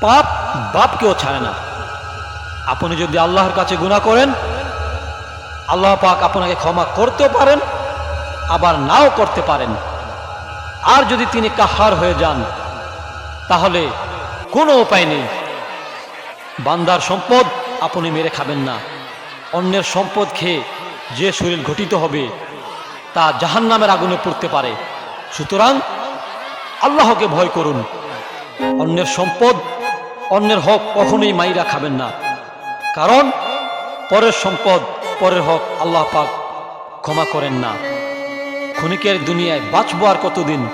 পাপ বাপকেও ছাড়ে না। আপনি যদি আল্লাহর কাছে গুণা করেন, আল্লাহ পাক আপনাকে ক্ষমা করতেও পারেন, আবার নাও করতে পারেন। আর যদি তিনি কাহার হয়ে যান, তাহলে কোনো উপায় নেই। বান্দার সম্পদ আপনি মেরে খাবেন না। অন্যের সম্পদ খেয়ে যে শরীর ঘটিত হবে, তা জাহান্নামের আগুনে পড়তে পারে। সুতরাং আল্লাহকে ভয় করুন। অন্যের সম্পদ অন্যের হক কখনোই মাইরা খাবেন না। কারণ পরের সম্পদ, পরের হক আল্লাহ পাক ক্ষমা করেন না। ক্ষণিকের দুনিয়ায় বাঁচবো আর কতদিন?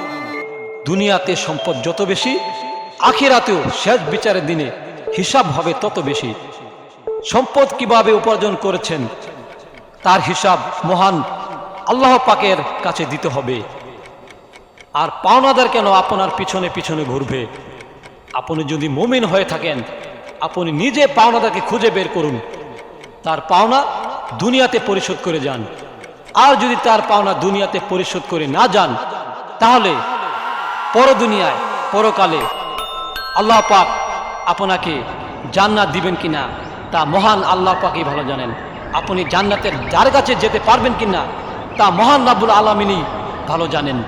দুনিয়াতে সম্পদ যত বেশি, আখিরাতেও শেষ বিচারের দিনে হিসাব হবে তত বেশি। সম্পদ কীভাবে উপার্জন করেছেন, তার হিসাব মহান আল্লাহ পাকের কাছে দিতে হবে। আর পাওনাদার কেন আপনার পিছনে পিছনে ঘুরবে? আপনি যদি মুমিন হয়ে থাকেন, আপনি নিজে পাওনাদারকে খুঁজে বের করুন। তার পাওনা দুনিয়াতে পরিশোধ করে যান। আর যদি তার পাওনা দুনিয়াতে পরিশোধ করে না যান, তাহলে পর দুনিয়ায় পরকালে আল্লাহ পাক আপনাকে জান্নাত দিবেন কিনা, তা মহান আল্লাহ পাকই ভালো জানেন। আপনি জান্নাতের যার কাছে যেতে পারবেন কিনা, তা মহান রাব্বুল আলমিনই ভালো জানেন।